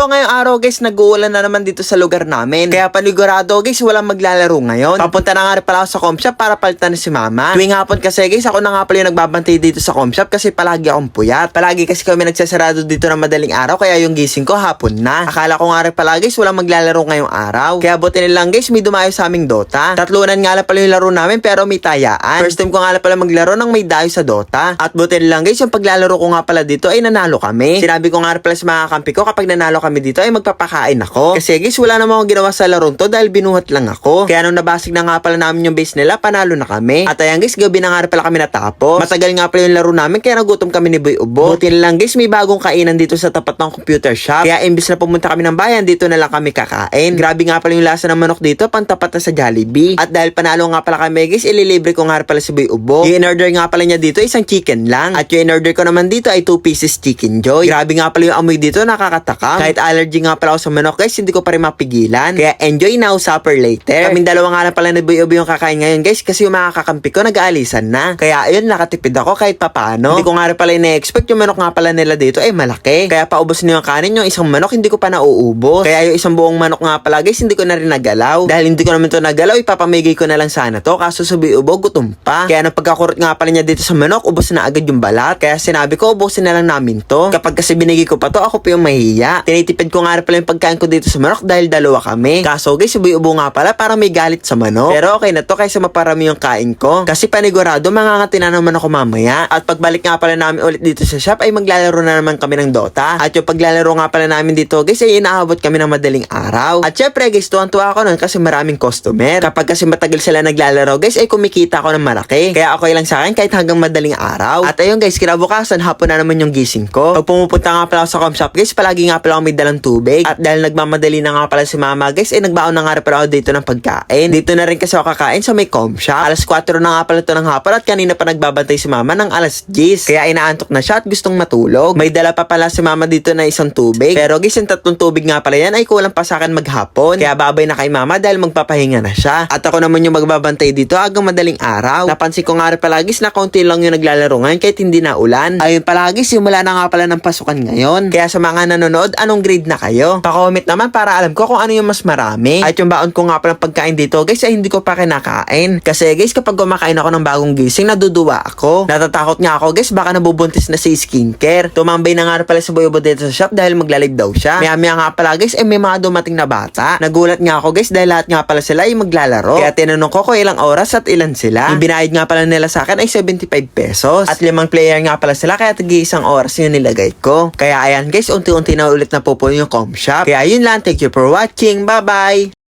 So ngayong araw guys, nag-uulan na naman dito sa lugar namin. Kaya panigurado guys, walang maglalaro ngayon. Papunta na nga rin pala ako sa com shop para palitan si mama. Tuwing hapon kasi guys, ako na nga pala yung nagbabantay dito sa com shop kasi palagi akong puyat. Palagi kasi kami nagsasarado dito ng madaling araw kaya yung gising ko hapon na. Akala ko nga rin pala guys, walang maglalaro ngayong araw. Kaya buti nilang guys, may dumayo sa aming Dota. Tatlunan nga lang pala yung laro namin pero may tayaan. First time ko nga lang pala maglaro ng may dayo sa Dota. At buti nilang guys, yung paglalaro ko nga pala dito ay nanalo kami. Sinabi ko nga rin pala sa mga kampi ko kapag nanalo kami dito ay magpapakain ako. Kasi guys, wala namang akong ginawa sa larong to dahil binuhat lang ako. Kaya nung nabasig na nga pala namin yung base nila, panalo na kami. At ayan guys, gabi na nga pala kami natapos. Matagal nga pala yung laro namin kaya nagutom kami ni Boy Ubo. Buti lang guys, may bagong kainan dito sa tapat ng computer shop. Kaya imbis na pumunta kami ng bayan, dito na lang kami kakain. Grabe nga pala yung lasa ng manok dito, pantapat na sa Jollibee. At dahil panalo nga pala kami guys, ililibre ko nga pala si Boy Ubo. Yung in-order nga pala niya dito, isang chicken lang. At yung in-order ko naman dito ay 2 pieces chicken joy. Grabe nga pala yung amoy dito, nakakatakam. Kahit allergy nga pala ako sa manok guys, hindi ko pa rin mapigilan. Kaya enjoy now, supper later. Kaming dalawa nga lang pala ni Boy Ubo yung kakain ngayon guys, kasi yung mga kakampi ko nag-aalisan na. Kaya ayun, nakatipid ako kahit papano. Hindi ko nga rin pala ina-expect yung manok nga pala nila dito ay malaki. Kaya paubos na yung kanin, yung isang manok hindi ko pa nauubos. Kaya yung isang buong manok nga pala guys, hindi ko na rin nagalaw. Dahil hindi ko naman to nagalaw, ipapamigay ko na lang sana to. Kaso sa Boy Ubo, gutom pa. Kaya nang pagkakurot nga pala niya dito sa manok, ubos na agad yung balat. Kaya sinabi ko, ubusin na lang namin to. Kapag kasi binigay ko pa to, ako pa yung mahiya. Tinitipid ko nga pala yung pagkain ko dito sa manok dahil dalawa kami. Kaso guys, Ubo nga pala para may galit sa manok. Pero okay na to kaysa maparami yung kain ko. Kasi panigurado, mangangati na naman ako mamaya. At pagbalik nga pala namin ulit dito sa shop, ay maglalaro na naman kami ng Dota. At yung paglalaro nga pala namin dito, guys, ay inaabot kami ng madaling araw. At syempre, guys, tuwan-tuwa ako nun kasi maraming customer. Kapag kasi matagal sila naglalaro, guys, ay kumikita ako ng malaki. Kaya okay lang sa akin kahit hanggang madaling araw. At ayun, guys, kinabukasan, hapon na naman yung gising ko. Pag pumupunta nga pala ako sa com shop, guys, palagi nga pala ako may dalang tubig. At dahil nagmamadali na nga pala si mama, guys, ay nagbaon na nga pala ako dito ng pagkain. Dito na rin kasi ako kakain sa may com shop. Alas 4 na nga pala ito ng hapon at kanina pa nagbabantay si mama ng alas 10. Kaya inaantok na siya at gustong matulog. May dala pa pala si mama dito na isang tubig. Pero guys, yung tatlong tubig nga pala yan ay kulang pa sa akin maghapon. Kaya babay na kay mama dahil magpapahinga na siya. At ako naman yung magbabantay dito hanggang madaling araw. Napansin ko nga rin pala guys na kaunti lang yung naglalaro ngayon kahit hindi na ulan. Ayun pala guys, simula na nga pala ng pasukan ngayon. Kaya sa mga nanonood, anong grade na kayo? Pa-comment naman para alam ko kung ano yung mas marami. At yung baon ko nga pala pagkain dito guys ay hindi ko pa kinakain. Kasi guys, kapag kumakain ako ng bagong gising, naduduwa ako. Natatakot nga ako guys, baka nabubuntis na si skincare. Tumambay na nga pala si Boy Ubo dito sa shop dahil maglalib daw siya. Maya maya nga pala guys, eh may mga dumating na bata. Nagulat nga ako guys dahil lahat nga pala sila ay maglalaro. Kaya tinanong ko kung ilang oras at ilan sila. Yung binayad nga pala nila sa akin ay 75 pesos. At limang player nga pala sila kaya tagi isang oras yung nilagay ko. Kaya ayan guys, unti-unti na ulit na pupuno yung com shop. Kaya yun lang, thank you for watching. Bye bye!